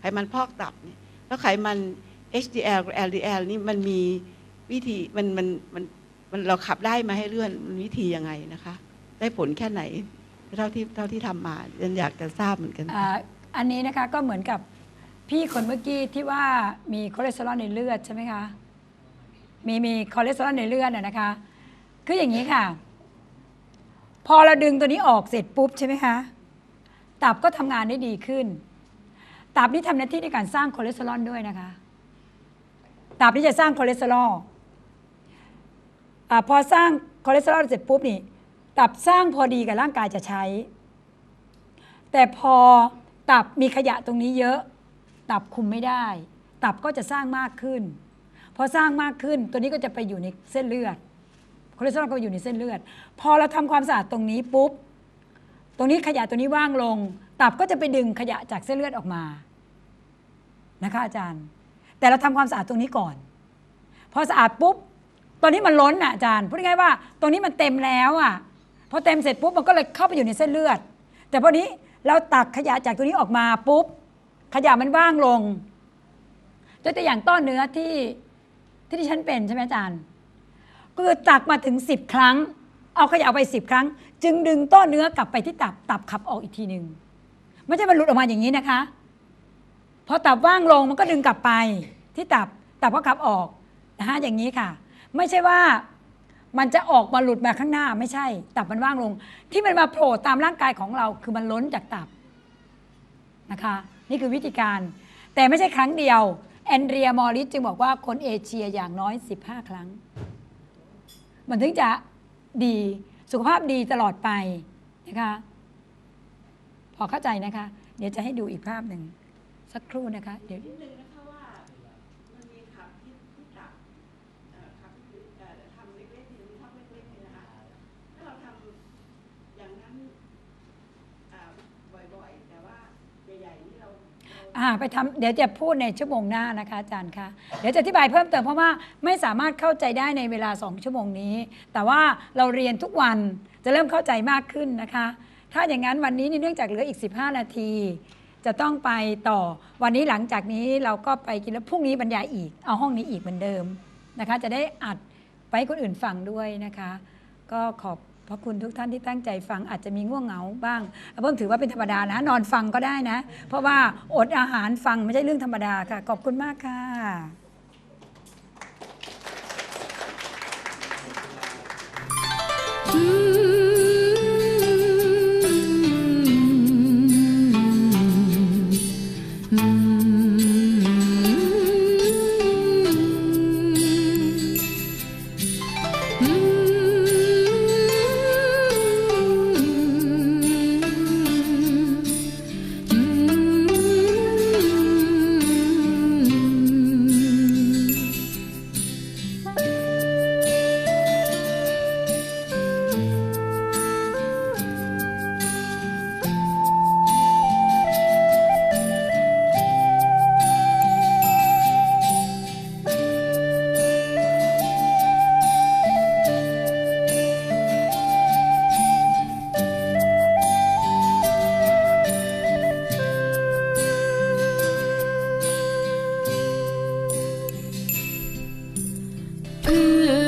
ไขมันพอกตับเนี่ยแล้วไขมัน HDL กับ LDL นี่มันมีวิธีมันมันมันมันเราขับได้มาให้เลื่อนมันวิธียังไงนะคะ ได้ผลแค่ไหน เท่าที่เท่าที่ทำมาเรียนอยากจะทราบเหมือนกัน อ่าอันนี้นะคะก็เหมือนกับพี่คนเมื่อกี้ที่ว่ามีคอเลสเตอรอลในเลือดใช่ไหมคะ มีมีคอเลสเตอรอลในเลือดน่ะนะคะ คืออย่างนี้ค่ะ พอเราดึงตัวนี้ออกเสร็จปุ๊บใช่ไหมคะ ตับก็ทำงานได้ดีขึ้น ตับนี่ทำหน้าที่ในการสร้างคอเลสเตอรอลด้วยนะคะตับนี่จะสร้างคอเลสเตอรอลอาพอสร้างคอเลสเตอรอลเสร็จปุ๊บนี่ ตับสร้างพอดีกับร่างกายจะใช้ แต่พอตับมีขยะตรงนี้เยอะ ตับคุมไม่ได้ ตับก็จะสร้างมากขึ้น พอสร้างมากขึ้นตัวนี้ก็จะไปอยู่ในเส้นเลือดคอเลสเตอรอลก็อยู่ในเส้นเลือด พอเราทำความสะอาดตรงนี้ปุ๊บ ตรงนี้ขยะตัวนี้ว่างลง ตับก็จะไปดึงขยะจากเส้นเลือดออกมานะคะอาจารย์ แต่เราทำความสะอาดตรงนี้ก่อน พอสะอาดปุ๊บตอนนี้มันล้นอะอาจารย์พูดง่ายๆว่า ตรงนี้มันเต็มแล้วอะพอเต็มเสร็จปุ๊บมันก็เลยเข้าไปอยู่ในเส้นเลือด แต่พอนี้เราตักขยะจากตัวนี้ออกมาปุ๊บขยะมันว่างลงยกตัวอย่างต้อนเนื้อที่ที่ที่ฉันเป็นใช่ไหมอาจารย์ก็คือตักมาถึง10ครั้ง เอาขยะเอาไป10ครั้ง จึงดึงต้อนเนื้อกลับไปที่ตับตับขับออกอีกทีหนึ่งไม่ใช่มันหลุดออกมาอย่างนี้นะคะพอตับว่างลงมันก็ดึงกลับไปที่ตับตับก็ขับออกนะฮะอย่างนี้ค่ะ ไม่ใช่ว่ามันจะออกมาหลุดมาข้างหน้าไม่ใช่ ตับมันว่างลง ที่มันมาโผล่ตามร่างกายของเราคือมันล้นจากตับนะคะ นี่คือวิธีการ แต่ไม่ใช่ครั้งเดียวแอนเดรียมอริสจึงบอกว่าคนเอเชียอย่างน้อย 15 ครั้ง มันถึงจะ ดี สุขภาพดีตลอดไปนะคะพอเข้าใจนะคะ เดี๋ยวจะให้ดูอีกภาพหนึ่งสักครู่นะคะ เดี๋ยว นิดนึงนะคะว่ามันมีขับที่ที่ตับเอ่อขับที่เอ่อทำเล็กๆนี่ทำเล็กๆนี่นะคะถ้าเราทำอย่างนั้นอ่าบ่อยๆ แต่ว่าใหญ่ๆนี่เราเรา อ่าไปทำเดี๋ยวจะพูดในชั่วโมงหน้านะคะอาจารย์คะเดี๋ยวจะอธิบายเพิ่มเติมเพราะว่าไม่สามารถเข้าใจได้ในเวลา 2 ชั่วโมงนี้ แต่ว่าเราเรียนทุกวันจะเริ่มเข้าใจมากขึ้นนะคะ ถ้าอย่างนั้นวันนี้เนื่องจากเหลืออีก 15 นาที จะต้องไปต่อวันนี้หลังจากนี้เราก็ไปกินแล้วพรุ่งนี้บรรยายอีก เอาห้องนี้อีกเหมือนเดิมนะคะ จะได้อัดไปให้คนอื่นฟังด้วยนะคะ ก็ขอบ พระคุณทุกท่านที่ตั้งใจฟังอาจจะมีง่วงเหงาบ้างเพิ่มถือว่าเป็นธรรมดานะ นอนฟังก็ได้นะ เพราะว่าอดอาหารฟังไม่ใช่เรื่องธรรมดาค่ะ ขอบคุณมากค่ะ Ooh.